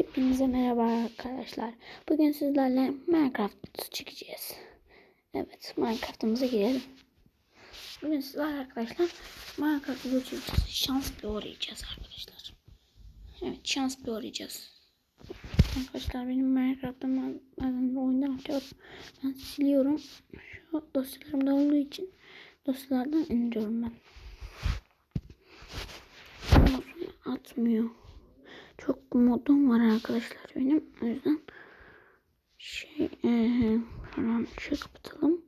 Hepinize merhaba arkadaşlar. Bugün sizlerle Minecraft çekeceğiz. Evet, Minecraft'ımıza girelim. Bugün sizlerle arkadaşlar Minecraft'ı geçireceğiz. Şans bir uğrayacağız arkadaşlar. Evet, şans bir uğrayacağız. Arkadaşlar benim Minecraft'ta ben bazen oyundan atıyorum. Ben siliyorum. Şu dosyalarımda olduğu için dosyalardan indiriyorum ben. Atmıyor çok modum var arkadaşlar benim. O yüzden şey ee, hemen şey kapatalım.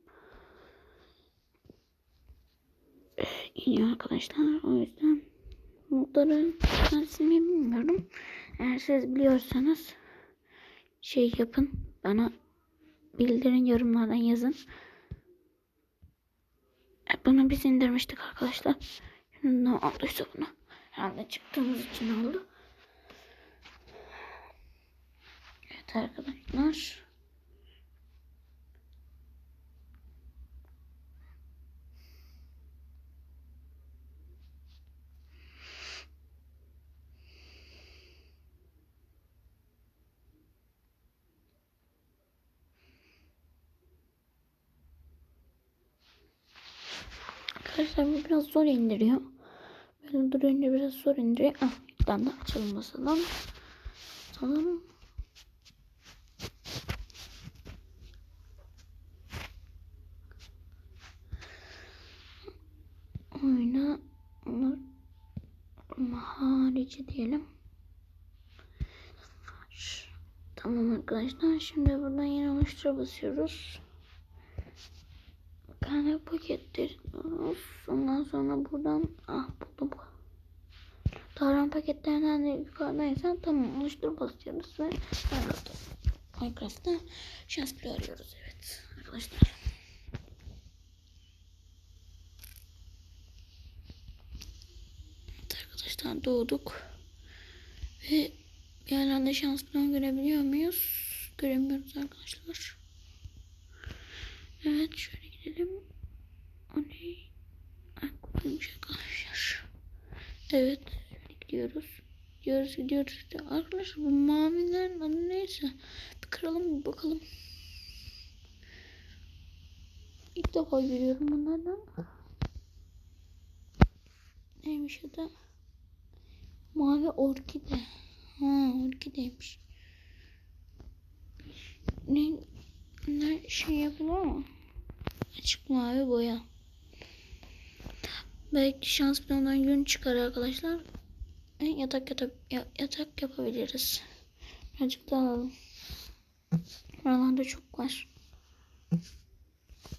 E, iniyor arkadaşlar. O yüzden modları silmeyi bilmiyorum. Eğer siz biliyorsanız şey yapın. Bana bildirin yorumlardan yazın. E, bunu biz indirmiştik arkadaşlar. Şimdi ne olduysa bunu. Herhalde çıktığımız için oldu. Evet arkadaşlar. Arkadaşlar bu biraz zor indiriyor. Böyle durunca biraz zor indiriyor. Ah, ekran da açılmasından. Tamam. Harici diyelim. Tamam arkadaşlar. Şimdi buradan yeni oluştura basıyoruz. Kaynak paketleri Ondan sonra buradan ah buldum. Davran paketlerinden de yukarıdaysan tamam oluştur basıyoruz ve Minecraft'ta şans arıyoruz evet arkadaşlar. Arkadaşlar doğduk. Ve bir yerlerde şans plan görebiliyor muyuz? Göremiyoruz arkadaşlar. Evet şöyle gidelim. O ne? Aklımmış arkadaşlar. Evet gidiyoruz. Gidiyoruz gidiyoruz. Arkadaşlar bu mavilerin adı neyse. Bir kıralım bir bakalım. İlk defa görüyorum bunlardan. Neymiş adı? Mavi orkide. Ha orkideymiş. Ne, ne şey yapılıyor ama açık mavi boya. Belki şans planından gün çıkar arkadaşlar. E, yatak yatak yatak yapabiliriz. Birazcık daha alalım. Buralarda çok var.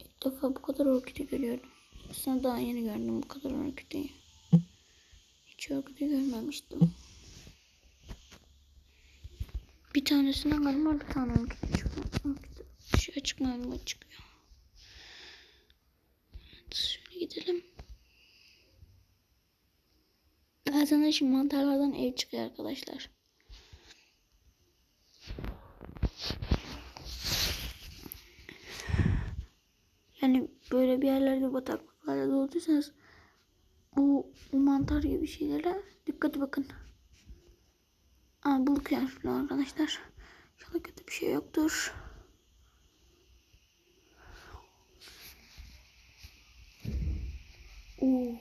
İlk defa bu kadar orkide görüyorum. Aslında daha yeni gördüm bu kadar orkideyi. Orkide görmemiştim. Bir tanesinden galiba bir tane çıkıyor. Şu açık mavi çıkıyor. Evet, şöyle gidelim. Bazen de şimdi mantarlardan ev çıkıyor arkadaşlar. Yani böyle bir yerlerde bataklıklarda doğduysanız o, o mantar gibi şeylere dikkat bakın. Aa, balık yaşlı arkadaşlar. İnşallah kötü bir şey yoktur. Oo,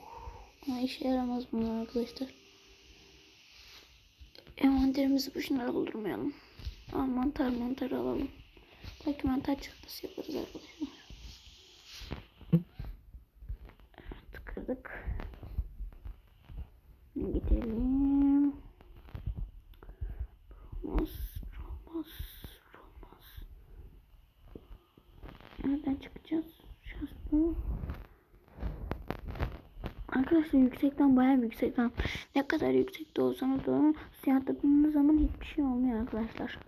ama işe yaramaz bunlar arkadaşlar. Envanterimizi boşuna doldurmayalım. Aa, mantar mantar alalım. Belki mantar çantası yaparız arkadaşlar. Evet kırdık. Gidelim. Olmaz. Olmaz. Olmaz. Nereden çıkacağız? Şurası. Arkadaşlar yüksekten bayağı yüksekten. Ne kadar yüksekte olsanız da siyah takımınız zaman hiçbir şey olmuyor arkadaşlar.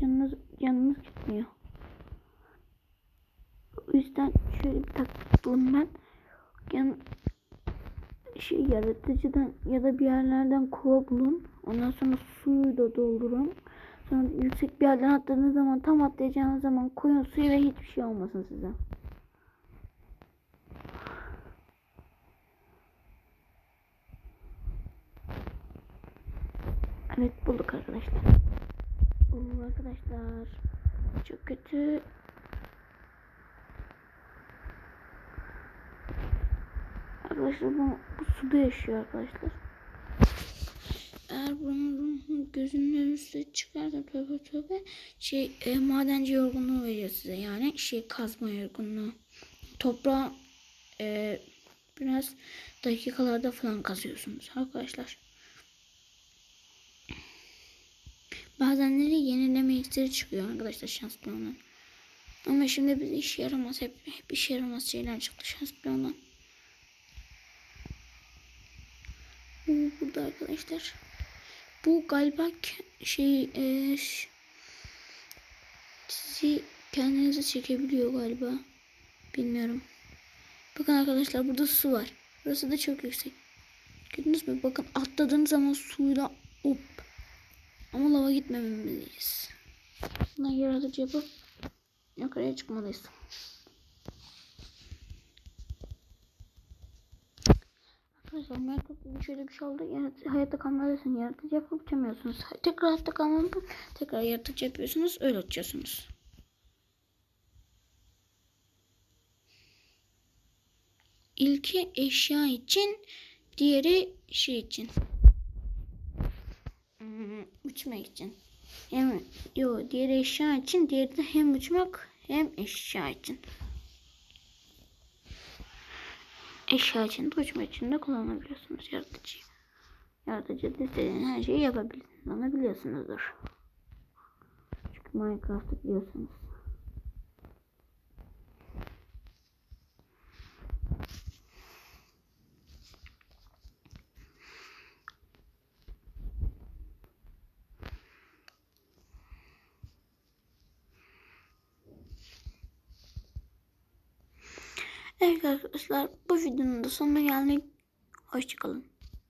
Yanınız, yanınız gitmiyor. O yüzden şöyle bir taktım ben. Yan, şey yaratıcıdan ya da bir yerlerden kova bulun. Ondan sonra suyu da doldurun. Sonra yüksek bir yerden atladığınız zaman tam atlayacağınız zaman koyun suyu ve hiçbir şey olmasın size. Evet bulduk arkadaşlar. Oo, arkadaşlar. Çok kötü. Arkadaşlar bu, bu suda yaşıyor arkadaşlar. Eğer bunun gözünün üstüne çıkarsa tövbe tövbe şey e, madenci yorgunluğu veriyor size yani şey kazma yorgunluğu. Toprağı e, biraz dakikalarda falan kazıyorsunuz arkadaşlar. Bazenleri yenileme iksiri çıkıyor arkadaşlar şans piyonundan. Ama şimdi biz işe yaramaz hep, hep işe yaramaz şeyler çıktı şans piyonundan. Bu burada arkadaşlar. Bu galiba şey e, sizi kendinize çekebiliyor galiba. Bilmiyorum. Bakın arkadaşlar burada su var. Burası da çok yüksek. Gördünüz mü? Bakın atladığım zaman suyla hop. Ama lava gitmemeliyiz. Buna yaratıcı yapıp yukarıya çıkmalıyız. Arkadaşlar Minecraft'ta şöyle bir şey oldu. Yarat hayatta kalmalısın. Yaratıcı yapıp uçamıyorsunuz. Tekrar hayatta kalmalı. Tekrar yaratıcı yapıyorsunuz. Öyle uçuyorsunuz. İlki eşya için, diğeri şey için. Hmm, uçmak için. Hem yo diğeri eşya için, diğeri de hem uçmak hem eşya için. Eşya için de uçmak için de kullanabiliyorsunuz. Yaratıcı da istediğiniz her şeyi yapabilirsiniz ama biliyorsunuzdur. Çünkü Minecraft'ı biliyorsunuz. Evet arkadaşlar bu videonun da sonuna geldik. Hoşçakalın.